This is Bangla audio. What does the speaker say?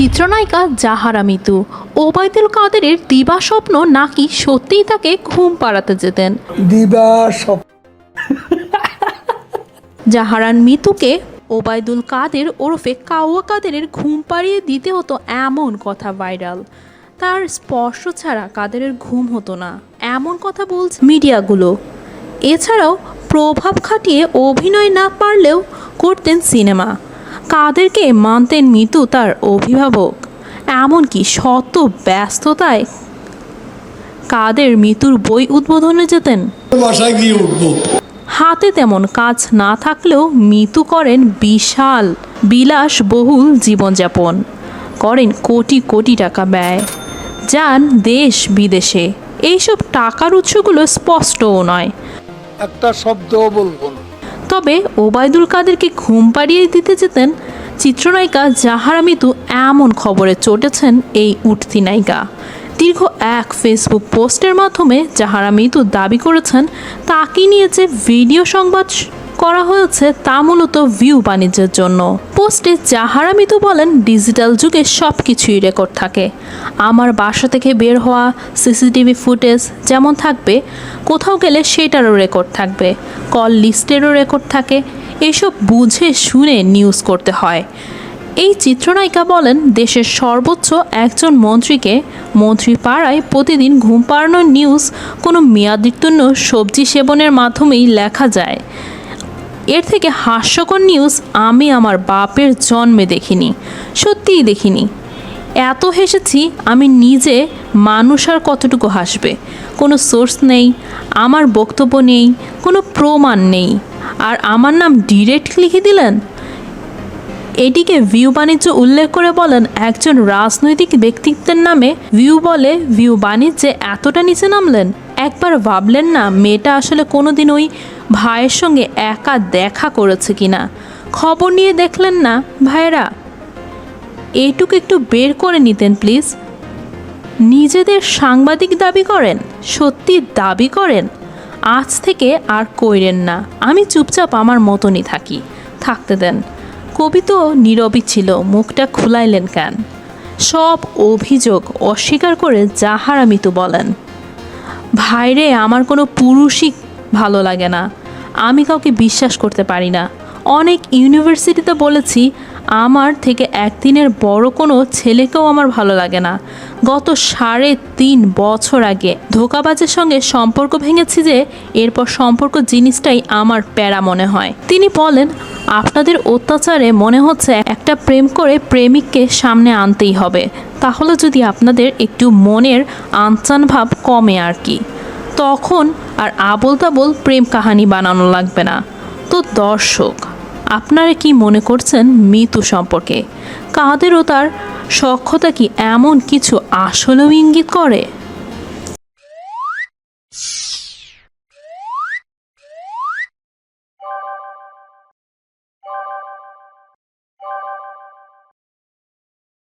চিত্রনায়িকা জাহারা মিতু। ওবায়দুল কাদেরের দিবা স্বপ্ন নাকি সত্যিই তাকে ঘুম পাড়াতে যেতেন? দিবা সব জাহারান মিতুকে ওবায়দুল কাদের ওরফে কাউয়া কাদেরের ঘুম পাড়িয়ে দিতে হতো এমন কথা ভাইরাল। তার স্পর্শ ছাড়া কাদেরের ঘুম হতো না এমন কথা বলছে মিডিয়াগুলো। এছাড়াও প্রভাব খাটিয়ে অভিনয় না পারলেও করতেন সিনেমা। কাদেরকে মানতেন মিতু তার অভিভাবক। এমনকি শত ব্যস্ততায় কাদের মিতুর বই উদ্বোধনে যেতেন। হাতে তেমন কাজ না থাকলেও মিতু করেন বিশাল বিলাসবহুল জীবনযাপন। করেন কোটি কোটি টাকা ব্যয়। যান দেশ বিদেশে। এইসব টাকার উৎসগুলো স্পষ্টও নয়। একটা শব্দও বলব না। তবে ওবায়দুল কাদেরকে ঘুম পাড়িয়ে দিতে যেতেন চিত্রনায়িকা জাহারা মিতু এমন খবরে চটেছেন এই উঠতি নায়িকা। দীর্ঘ এক ফেসবুক পোস্টের মাধ্যমে জাহারা মিতু দাবি করেছেন, তাকে নিয়ে যে ভিডিও সংবাদ করা হয়েছে তা মূলত ভিউ বাণিজ্যের জন্য। পোস্টে জাহারা মিতু বলেন, ডিজিটাল যুগে সব কিছুই রেকর্ড থাকে। আমার বাসা থেকে বের হওয়া, সিসিটিভি ফুটেজ যেমন থাকবে, কোথাও গেলে সেটারও রেকর্ড থাকবে। কল লিস্টেরও রেকর্ড থাকে। এসব বুঝে শুনে নিউজ করতে হয়। এই চিত্রনায়িকা বলেন, দেশের সর্বোচ্চ একজন মন্ত্রীকে মন্ত্রী পাড়ায় প্রতিদিন ঘুম পাড়ানোর নিউজ কোনো মেয়াদোত্তীর্ণ সবজি সেবনের মাধ্যমেই লেখা যায়। এর থেকে হাস্যকর নিউজ আমি আমার বাপের জন্মে দেখিনি, সত্যিই দেখিনি। এত হেসেছি, আমি নিজে মানুষ আর কতটুকু হাসবে? কোনো সোর্স নেই, আমার বক্তব্য নেই, কোনো প্রমাণ নেই। আর আমার নাম ডিরেক্ট লিখে দিলেন? এটিকে ভিউ বাণিজ্য উল্লেখ করে বলেন, একজন রাজনৈতিক ব্যক্তিত্বের নামে ভিউ বলে ভিউ বাণিজ্যে এতটা নিচে নামলেন? একবার ভাবলেন না, মেয়েটা আসলে কোনোদিন ওই ভাইয়ের সঙ্গে একা দেখা করেছে কিনা? খবর নিয়ে দেখলেন না ভাইয়েরা? এটুকু একটু বের করে নিতেন, প্লিজ। নিজেদের সাংবাদিক দাবি করেন? সত্যি দাবি করেন? আজ থেকে আর কইরেন না। আমি চুপচাপ আমার মতনই থাকি। থাকতে দেন। কবি তো নীরবই ছিল, মুখটা খুলাইলেন কেন? সব অভিযোগ অস্বীকার করে যাহারা মিতু বলেন। ভাইরে, আমার কোনো পুরুষই ভালো লাগে না। আমি কাউকে বিশ্বাস করতে পারি না। অনেক ইউনিভার্সিটিতে বলেছি, আমার থেকে একদিনের বড় কোনো ছেলেকেও আমার ভালো লাগে না। গত সাড়ে তিন বছর আগে ধোকাবাজের সঙ্গে সম্পর্ক ভেঙেছি যে, এরপর সম্পর্ক জিনিসটাই আমার প্যারা মনে হয়। তিনি বলেন, আপনাদের অত্যাচারে মনে হচ্ছে একটা প্রেম করে প্রেমিককে সামনে আনতেই হবে। তাহলে যদি আপনাদের একটু মনের আনচান ভাব কমে আর কি। তখন আর আবল তাবল প্রেম কাহানি বানানো লাগবে না। তো দর্শক, আপনারা কি মনে করছেন মৃত্যু সম্পর্কে? কাদেরও তার সক্ষতা কি এমন কিছু আসলেও ইঙ্গিত করে?